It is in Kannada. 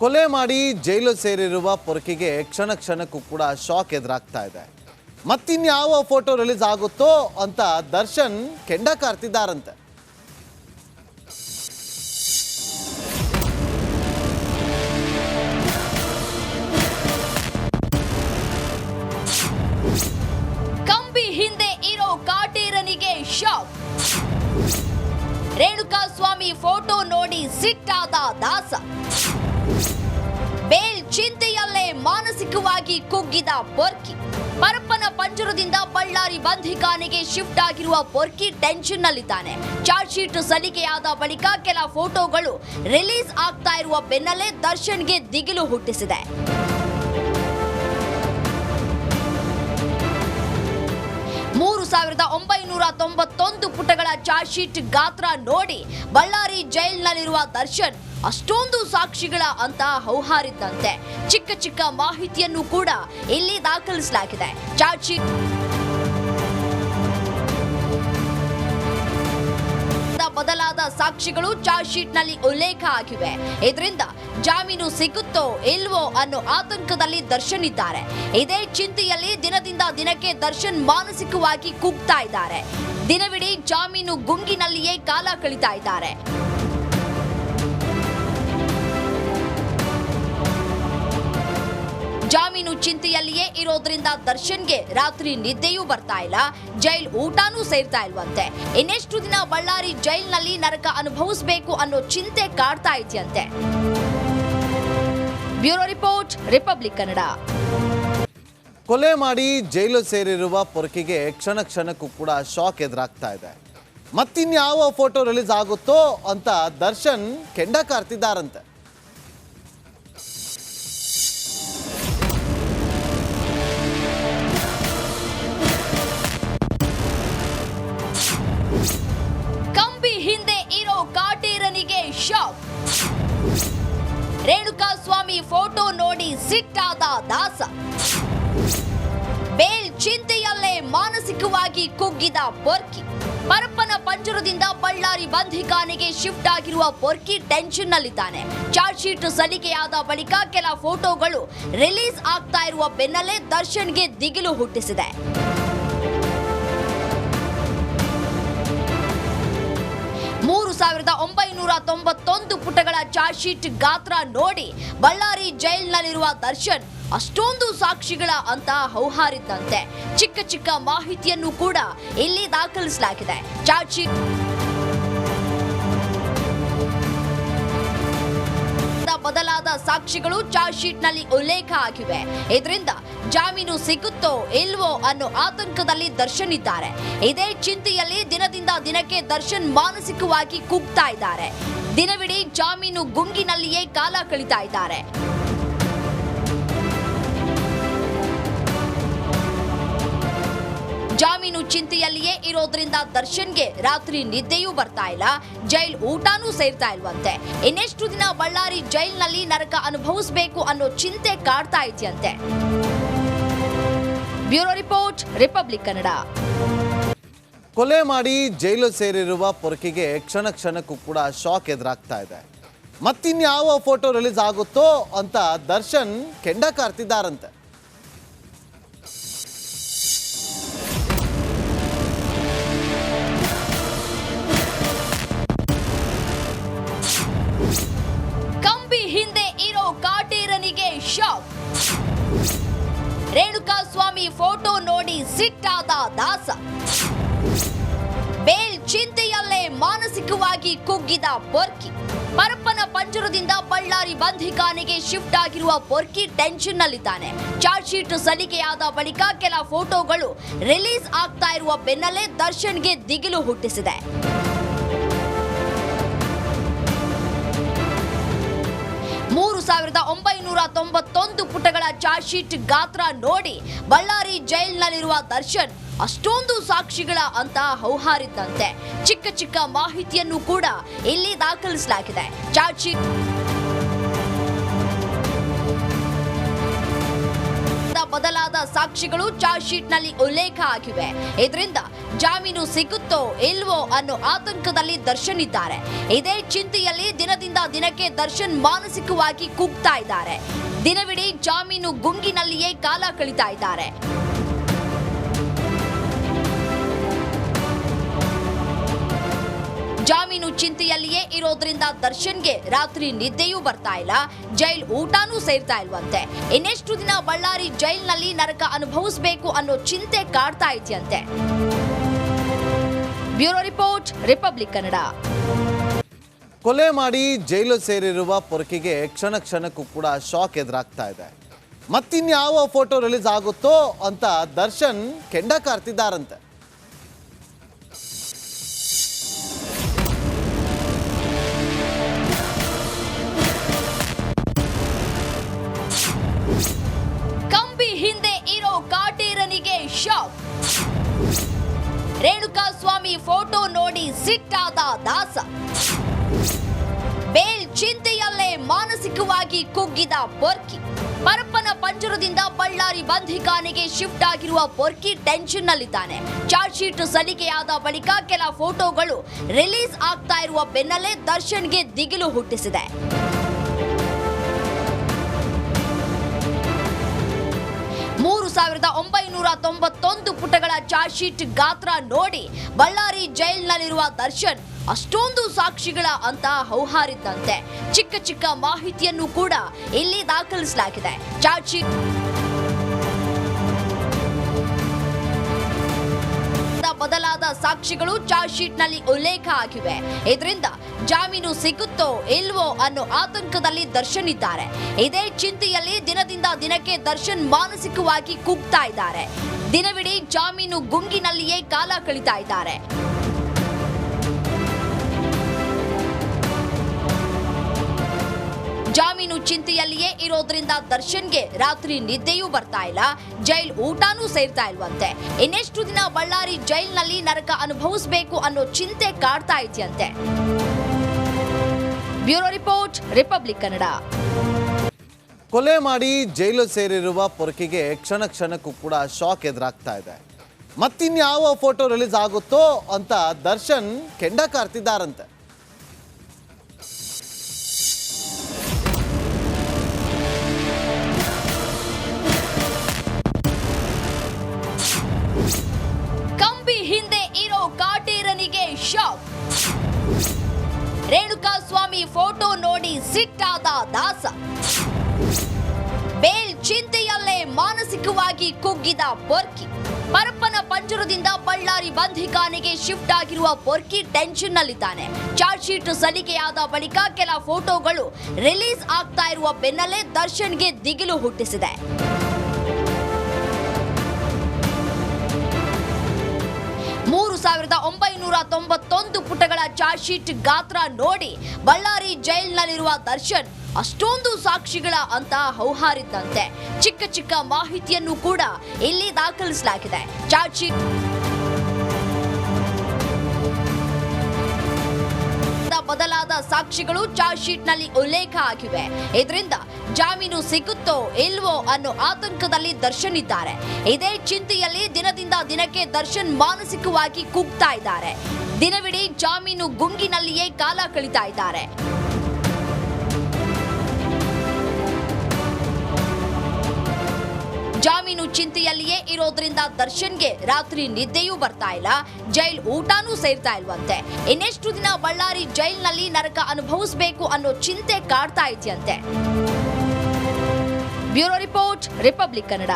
ಕೊಲೆ ಮಾಡಿ ಜೈಲು ಸೇರಿರುವ ಪೊರಕೆಗೆ ಕ್ಷಣ ಕ್ಷಣಕ್ಕೂ ಕೂಡ ಶಾಕ್ ಎದುರಾಗ್ತಾ ಇದೆ. ಮತ್ತಿನ್ಯಾವ ಫೋಟೋ ರಿಲೀಸ್ ಆಗುತ್ತೋ ಅಂತ ದರ್ಶನ್ ಕೆಂಡ ಕಾರ್ತಿದ್ದಾರಂತೆ. ಕಂಬಿ ಹಿಂದೆ ಇರೋ ಕಾಟೇರನಿಗೆ ಶಾಕ್. ರೇಣುಕಾ ಸ್ವಾಮಿ ಫೋಟೋ ನೋಡಿ ಸಿಟ್ಟಾದ ದಾಸ. ಬೇಲ್ ಚಿಂತೆಯಲ್ಲೇ ಮಾನಸಿಕವಾಗಿ ಕುಗ್ಗಿದ ಪೊರ್ಕಿ. ಪರಪ್ಪನ ಪಂಜರದಿಂದ ಬಳ್ಳಾರಿ ಬಂಧಿಖಾನೆಗೆ ಶಿಫ್ಟ್ ಆಗಿರುವ ಪೊರ್ಕಿ ಟೆನ್ಷನ್ ನಲ್ಲಿದ್ದಾನೆ ಚಾರ್ಜ್ ಶೀಟ್ ಸಲ್ಲಿಕೆಯಾದ ಬಳಿಕ ಕೆಲ ಫೋಟೋಗಳು ರಿಲೀಸ್ ಆಗ್ತಾ ಇರುವ ಬೆನ್ನಲ್ಲೇ ದರ್ಶನ್ಗೆ ದಿಗಿಲು ಹುಟ್ಟಿಸಿದೆ. ಸಾವಿರದ ಒಂಬೈನೂರ ತೊಂಬತ್ತೊಂದು ಪುಟಗಳ ಚಾರ್ಜ್ ಶೀಟ್ ಗಾತ್ರ ನೋಡಿ ಬಳ್ಳಾರಿ ಜೈಲ್ನಲ್ಲಿರುವ ದರ್ಶನ್ ಅಷ್ಟೊಂದು ಸಾಕ್ಷಿಗಳ ಅಂತ ಹೌಹಾರಿದ್ದಂತೆ. ಚಿಕ್ಕ ಚಿಕ್ಕ ಮಾಹಿತಿಯನ್ನು ಕೂಡ ಇಲ್ಲಿ ದಾಖಲಿಸಲಾಗಿದೆ. ಚಾರ್ಜ್ ಶೀಟ್ ಸಾಕ್ಷಿಗಳು ಚಾರ್ಜ್ ಶೀಟ್ನಲ್ಲಿ ಉಲ್ಲೇಖ ಆಗಿವೆ ಇದರಿಂದ ಜಾಮೀನು ಸಿಗುತ್ತೋ ಇಲ್ವೋ ಅನ್ನೋ ಆತಂಕದಲ್ಲಿ ದರ್ಶನ್ ಇದ್ದಾರೆ ಇದೇ ಚಿಂತೆಯಲ್ಲಿ ದಿನದಿಂದ ದಿನಕ್ಕೆ ದರ್ಶನ್ ಮಾನಸಿಕವಾಗಿ ಕುಗ್ತಾ ಇದ್ದಾರೆ. ದಿನವಿಡೀ ಜಾಮೀನು ಗುಂಗಿನಲ್ಲಿಯೇ ಕಾಲ ಕಳೀತಾ ಇದ್ದಾರೆ. ಜಾಮೀನು ಚಿಂತೆಯಲ್ಲಿಯೇ ಇರೋದ್ರಿಂದ ದರ್ಶನ್ಗೆ ರಾತ್ರಿ ನಿದ್ದೆಯೂ ಬರ್ತಾ ಇಲ್ಲ. ಜೈಲ್ ಊಟನೂ ಸೇರ್ತಾ ಇಲ್ವಂತೆ. ಇನ್ನೆಷ್ಟು ದಿನ ಬಳ್ಳಾರಿ ಜೈಲ್ನಲ್ಲಿ ನರಕ ಅನುಭವಿಸಬೇಕು ಅನ್ನೋ ಚಿಂತೆ ಕಾಡ್ತಾ ಇದೆಯಂತೆ. Bureau report, Republic Kannada. ಕೊಲೆ ಮಾಡಿ ಜೈಲು ಸೇರಿರುವ ಪೊರಕೆಗೆ ಕ್ಷಣ ಕ್ಷಣಕ್ಕೂ ಕೂಡ ಶಾಕ್ ಎದುರಾಗ್ತಾ ಇದೆ. ಮತ್ತಿನ್ಯಾವ ಫೋಟೋ ರಿಲೀಸ್ ಆಗುತ್ತೋ ಅಂತ ದರ್ಶನ್ ಕೆಂಡ ಕಾರ್ತಿದ್ದಾರಂತೆ. ಫೋಟೋ ನೋಡಿ ಸಿಟ್ಟಾದ ದಾಸ. ಬೇಲ್ ಚಿಂತೆಯಲ್ಲೇ ಮಾನಸಿಕವಾಗಿ ಕುಗ್ಗಿದ ಪೊರ್ಕಿ. ಪರಪ್ಪನ ಪಂಜರದಿಂದ ಬಳ್ಳಾರಿ ಬಂಧಿಖಾನೆಗೆ ಶಿಫ್ಟ್ ಆಗಿರುವ ಪೊರ್ಕಿ ಟೆನ್ಷನ್ ನಲ್ಲಿದ್ದಾನೆ ಚಾರ್ಜ್ ಶೀಟ್ ಸಲ್ಲಿಕೆಯಾದ ಬಳಿಕ ಕೆಲ ಫೋಟೋಗಳು ರಿಲೀಸ್ ಆಗ್ತಾ ಇರುವ ಬೆನ್ನಲ್ಲೇ ದರ್ಶನ್ಗೆ ದಿಗಿಲು ಹುಟ್ಟಿಸಿದೆ. ಸಾವಿರದ ಒಂಬೈನೂರ ತೊಂಬತ್ತೊಂದು ಪುಟಗಳ ಚಾರ್ಜ್ ಶೀಟ್ ಗಾತ್ರ ನೋಡಿ ಬಳ್ಳಾರಿ ಜೈಲ್ನಲ್ಲಿರುವ ದರ್ಶನ್ ಅಷ್ಟೊಂದು ಸಾಕ್ಷಿಗಳ ಅಂತ ಹೌಹಾರಿದ್ದಂತೆ. ಚಿಕ್ಕ ಚಿಕ್ಕ ಮಾಹಿತಿಯನ್ನು ಕೂಡ ಇಲ್ಲಿ ದಾಖಲಿಸಲಾಗಿದೆ. ಚಾರ್ಜ್ ಶೀಟ್ ಬದಲಾದ ಸಾಕ್ಷಿಗಳು ಚಾರ್ಜ್ ಶೀಟ್ನಲ್ಲಿ ಉಲ್ಲೇಖ ಆಗಿವೆ ಇದರಿಂದ ಜಾಮೀನು ಸಿಗುತ್ತೋ ಇಲ್ವೋ ಅನ್ನೋ ಆತಂಕದಲ್ಲಿ ದರ್ಶನ್ ಇದ್ದಾರೆ ಇದೇ ಚಿಂತೆಯಲ್ಲಿ ದಿನದಿಂದ ದಿನಕ್ಕೆ ದರ್ಶನ್ ಮಾನಸಿಕವಾಗಿ ಕುಗ್ತಾ ಇದ್ದಾರೆ. ದಿನವಿಡೀ ಜಾಮೀನು ಗುಂಗಿನಲ್ಲಿಯೇ ಕಾಲ ಕಳೀತಾ ಇದ್ದಾರೆ. ಜಾಮೀನು ಚಿಂತೆಯಲ್ಲಿಯೇ ಇರೋದ್ರಿಂದ ದರ್ಶನ್ಗೆ ರಾತ್ರಿ ನಿದ್ದೆಯೂ ಬರ್ತಾ ಇಲ್ಲ. ಜೈಲ್ ಊಟನೂ ಸೇರ್ತಾ ಇಲ್ವಂತೆ. ಇನ್ನೆಷ್ಟು ದಿನ ಬಳ್ಳಾರಿ ಜೈಲ್ನಲ್ಲಿ ನರಕ ಅನುಭವಿಸಬೇಕು ಅನ್ನೋ ಚಿಂತೆ ಕಾಡ್ತಾ ಇದೆಯಂತೆ. Bureau report, Republic Kannada. ಕೊಲೆ ಮಾಡಿ ಜೈಲು ಸೇರಿರುವ ಪೊರಕಿಗೆ ಕ್ಷಣ ಕ್ಷಣಕ್ಕೂ ಕೂಡ ಶಾಕ್ ಎದುರಾಗ್ತಾ ಇದೆ. ಮತ್ತಿನ್ಯಾವ ಫೋಟೋ ರಿಲೀಸ್ ಆಗುತ್ತೋ ಅಂತ ದರ್ಶನ್ ಕೆಂಡ ಕಾರ್ತಿದ್ದಾರಂತೆ. ಕಾಟೇರನಿಗೆ ಶಾಕ್. ರೇಣುಕಾ ಸ್ವಾಮಿ ಫೋಟೋ ನೋಡಿ ಸಿಟ್ಟಾದ ದಾಸ. ಬೇಲ್ ಚಿಂತೆಯಲ್ಲೇ ಮಾನಸಿಕವಾಗಿ ಕುಗ್ಗಿದ ಪೊರ್ಕಿ. ಪರಪ್ಪನ ಪಂಜರದಿಂದ ಬಳ್ಳಾರಿ ಬಂಧಿಖಾನೆಗೆ ಶಿಫ್ಟ್ ಆಗಿರುವ ಪೊರ್ಕಿ ಟೆನ್ಷನ್ ನಲ್ಲಿದ್ದಾನೆ ಚಾರ್ಜ್ ಶೀಟ್ ಸಲ್ಲಿಕೆಯಾದ ಬಳಿಕ ಕೆಲ ಫೋಟೋಗಳು ರಿಲೀಸ್ ಆಗ್ತಾ ಇರುವ ಬೆನ್ನಲ್ಲೇ ದರ್ಶನ್ಗೆ ದಿಗಿಲು ಹುಟ್ಟಿಸಿದೆ. ಮೂರು ಸಾವಿರದ ಒಂಬೈನೂರ ತೊಂಬತ್ತೊಂದು ಪುಟಗಳ ಚಾರ್ಜ್ ಶೀಟ್ ಗಾತ್ರ ನೋಡಿ ಬಳ್ಳಾರಿ ಜೈಲ್ನಲ್ಲಿರುವ ದರ್ಶನ್ ಅಷ್ಟೊಂದು ಸಾಕ್ಷಿಗಳ ಅಂತ ಹೌಹಾರಿದ್ದಂತೆ. ಚಿಕ್ಕ ಚಿಕ್ಕ ಮಾಹಿತಿಯನ್ನು ಕೂಡ ಇಲ್ಲಿ ದಾಖಲಿಸಲಾಗಿದೆ. ಚಾರ್ಜ್ ಶೀಟ್ ಬದಲಾದ ಸಾಕ್ಷಿಗಳು ಚಾರ್ಜ್ ಶೀಟ್ನಲ್ಲಿ ಉಲ್ಲೇಖ ಆಗಿವೆ. ಇದರಿಂದ ಜಾಮೀನು ಸಿಗುತ್ತೋ ಇಲ್ವೋ ಅನ್ನೋ ಆತಂಕದಲ್ಲಿ ದರ್ಶನ್ ಇದ್ದಾರೆ ಇದೇ ಚಿಂತೆಯಲ್ಲಿ ದಿನದಿಂದ ದಿನಕ್ಕೆ ದರ್ಶನ್ ಮಾನಸಿಕವಾಗಿ ಕುಗ್ತಾ ಇದ್ದಾರೆ. ದಿನವಿಡೀ ಜಾಮೀನು ಗುಂಗಿನಲ್ಲಿಯೇ ಕಾಲ ಕಳೀತಾ ಇದ್ದಾರೆ. ಚಿಂತೆಯಲ್ಲಿಯೇ ಇರೋದ್ರಿಂದ ದರ್ಶನ್ಗೆ ರಾತ್ರಿ ನಿದ್ದೆಯೂ ಬರ್ತಾ ಇಲ್ಲ. ಜೈಲ್ ಊಟನೂ ಸೇರ್ತಾ ಇಲ್ವಂತೆ. ಇನ್ನೆಷ್ಟು ದಿನ ಬಳ್ಳಾರಿ ಜೈಲ್ನಲ್ಲಿ ನರಕ ಅನುಭವಿಸಬೇಕು ಅನ್ನೋ ಚಿಂತೆ ಕಾಡ್ತಾ ಇದೆಯಂತೆ. Bureau report, Republic Kannada. ಕೊಲೆ ಮಾಡಿ ಜೈಲು ಸೇರಿರುವ ಪೊರಕಿಗೆ ಕ್ಷಣ ಕ್ಷಣಕ್ಕೂ ಕೂಡ ಶಾಕ್ ಎದುರಾಗ್ತಾ ಇದೆ. ಮತ್ತಿನ್ಯಾವ ಫೋಟೋ ರಿಲೀಸ್ ಆಗುತ್ತೋ ಅಂತ ದರ್ಶನ್ ಕೆಂಡ ಕಾರ್ತಿದ್ದಾರಂತೆ. ಮಾನಸಿಕವಾಗಿ ಕುಗ್ಗಿದ ಪೊರ್ಕಿ. ಪರಪ್ಪನ ಪಂಜರದಿಂದ ಬಳ್ಳಾರಿ ಬಂಧಿಖಾನೆಗೆ ಶಿಫ್ಟ್ ಆಗಿರುವ ಪೊರ್ಕಿ ಟೆನ್ಷನ್ ನಲ್ಲಿದ್ದಾನೆ ಚಾರ್ಜ್ ಶೀಟ್ ಸಲ್ಲಿಕೆಯಾದ ಬಳಿಕ ಕೆಲ ಫೋಟೋಗಳು ರಿಲೀಸ್ ಆಗ್ತಾ ಇರುವ ಬೆನ್ನಲ್ಲೇ ದರ್ಶನ್ಗೆ ದಿಗಿಲು ಹುಟ್ಟಿಸಿದೆ. ಮೂರು ಸಾವಿರದ ಒಂಬೈನೂರ ತೊಂಬತ್ತೊಂದು ಪುಟಗಳ ಚಾರ್ಜ್ ಶೀಟ್ ಗಾತ್ರ ನೋಡಿ ಬಳ್ಳಾರಿ ಜೈಲ್ನಲ್ಲಿರುವ ದರ್ಶನ್ ಅಷ್ಟೊಂದು ಸಾಕ್ಷಿಗಳ ಅಂತ ಹೌಹಾರಿದ್ದಂತೆ ಚಿಕ್ಕ ಚಿಕ್ಕ ಮಾಹಿತಿಯನ್ನು ಕೂಡ ಇಲ್ಲಿ ದಾಖಲಿಸಲಾಗಿದೆ. ಚಾರ್ಜ್ ಶೀಟ್ ಬದಲಾದ ಸಾಕ್ಷಿಗಳು ಚಾರ್ಜ್ ಶೀಟ್ನಲ್ಲಿ ಉಲ್ಲೇಖ ಆಗಿವೆ. ಇದರಿಂದ ಜಾಮೀನು ಸಿಗುತ್ತೋ ಇಲ್ವೋ ಅನ್ನೋ ಆತಂಕದಲ್ಲಿ ದರ್ಶನ್ ಇದ್ದಾರೆ ಇದೇ ಚಿಂತೆಯಲ್ಲಿ ದಿನದಿಂದ ದಿನಕ್ಕೆ ದರ್ಶನ್ ಮಾನಸಿಕವಾಗಿ ಕುಗ್ತಾ ಇದ್ದಾರೆ. ದಿನವಿಡೀ ಜಾಮೀನು ಗುಂಗಿನಲ್ಲಿಯೇ ಕಾಲ ಕಳೀತಾ ಇದ್ದಾರೆ. ಜಾಮೀನು ಚಿಂತೆಯಲ್ಲಿಯೇ ಇರೋದ್ರಿಂದ ದರ್ಶನ್ಗೆ ರಾತ್ರಿ ನಿದ್ದೆಯೂ ಬರ್ತಾ ಇಲ್ಲ. ಜೈಲ್ ಊಟನೂ ಸೇರ್ತಾ ಇಲ್ವಂತೆ. ಇನ್ನೆಷ್ಟು ದಿನ ಬಳ್ಳಾರಿ ಜೈಲ್ನಲ್ಲಿ ನರಕ ಅನುಭವಿಸಬೇಕು ಅನ್ನೋ ಚಿಂತೆ ಕಾಡ್ತಾ ಇದೆಯಂತೆ. Bureau report, Republic Kannada. ಕೊಲೆ ಮಾಡಿ ಜೈಲು ಸೇರಿರುವ ಪೊರಕಿಗೆ ಕ್ಷಣ ಕ್ಷಣಕ್ಕೂ ಕೂಡ ಶಾಕ್ ಎದುರಾಗ್ತಾ ಇದೆ. ಮತ್ತಿನ್ಯಾವ ಫೋಟೋ ರಿಲೀಸ್ ಆಗುತ್ತೋ ಅಂತ ದರ್ಶನ್ ಕೆಂಡ ಕಾರ್ತಿದ್ದಾರಂತೆ ಕಾಟೇರನಿಗೆ ಶಾಕ್. ರೇಣುಕಾ ಸ್ವಾಮಿ ಫೋಟೋ ನೋಡಿ ಸಿಟ್ಟಾದ ದಾಸ. ಬೇಲ್ ಚಿಂತೆಯಲ್ಲೇ ಮಾನಸಿಕವಾಗಿ ಕುಗ್ಗಿದ ಪೊರ್ಕಿ. ಪರಪ್ಪನ ಪಂಜರದಿಂದ ಬಳ್ಳಾರಿ ಬಂಧಿಖಾನೆಗೆ ಶಿಫ್ಟ್ ಆಗಿರುವ ಪೊರ್ಕಿ ಟೆನ್ಷನ್ ನಲ್ಲಿದ್ದಾನೆ ಚಾರ್ಜ್ ಶೀಟ್ ಸಲ್ಲಿಕೆಯಾದ ಬಳಿಕ ಕೆಲ ಫೋಟೋಗಳು ರಿಲೀಸ್ ಆಗ್ತಾ ಇರುವ ಬೆನ್ನಲ್ಲೇ ದರ್ಶನ್ಗೆ ದಿಗಿಲು ಹುಟ್ಟಿಸಿದೆ. ಮೂರು ಸಾವಿರದ ಒಂಬೈನೂರ ತೊಂಬತ್ತೊಂದು ಪುಟಗಳ ಚಾರ್ಜ್ ಶೀಟ್ ಗಾತ್ರ ನೋಡಿ ಬಳ್ಳಾರಿ ಜೈಲ್ನಲ್ಲಿರುವ ದರ್ಶನ್ ಅಷ್ಟೊಂದು ಸಾಕ್ಷಿಗಳ ಅಂತ ಹೌಹಾರಿದ್ದಂತೆ. ಚಿಕ್ಕ ಚಿಕ್ಕ ಮಾಹಿತಿಯನ್ನು ಕೂಡ ಇಲ್ಲಿ ದಾಖಲಿಸಲಾಗಿದೆ. ಚಾರ್ಜ್ ಶೀಟ್ ಬದಲಾದ ಸಾಕ್ಷಿಗಳು ಚಾರ್ಜ್ ಶೀಟ್ನಲ್ಲಿ ಉಲ್ಲೇಖ ಆಗಿವೆ. ಇದರಿಂದ ಜಾಮೀನು ಸಿಗುತ್ತೋ ಇಲ್ವೋ ಅನ್ನೋ ಆತಂಕದಲ್ಲಿ ದರ್ಶನ್ ಇದ್ದಾರೆ ಇದೇ ಚಿಂತೆಯಲ್ಲಿ ದಿನದಿಂದ ದಿನಕ್ಕೆ ದರ್ಶನ್ ಮಾನಸಿಕವಾಗಿ ಕುಗ್ತಾ ಇದ್ದಾರೆ. ದಿನವಿಡೀ ಜಾಮೀನು ಗುಂಗಿನಲ್ಲಿಯೇ ಕಾಲ ಕಳೀತಾ ಇದ್ದಾರೆ. ಚಿಂತೆಯಲ್ಲಿಯೇ ಇರೋದ್ರಿಂದ ದರ್ಶನ್ಗೆ ರಾತ್ರಿ ನಿದ್ದೆಯೂ ಬರ್ತಾ ಇಲ್ಲ. ಜೈಲ್ ಊಟನೂ ಸೇರ್ತಾ ಇಲ್ವಂತೆ. ಇನ್ನೆಷ್ಟು ದಿನ ಬಳ್ಳಾರಿ ಜೈಲ್ನಲ್ಲಿ ನರಕ ಅನುಭವಿಸಬೇಕು ಅನ್ನೋ ಚಿಂತೆ ಕಾಡ್ತಾ ಇದೆಯಂತೆ. Bureau report, Republic Kannada.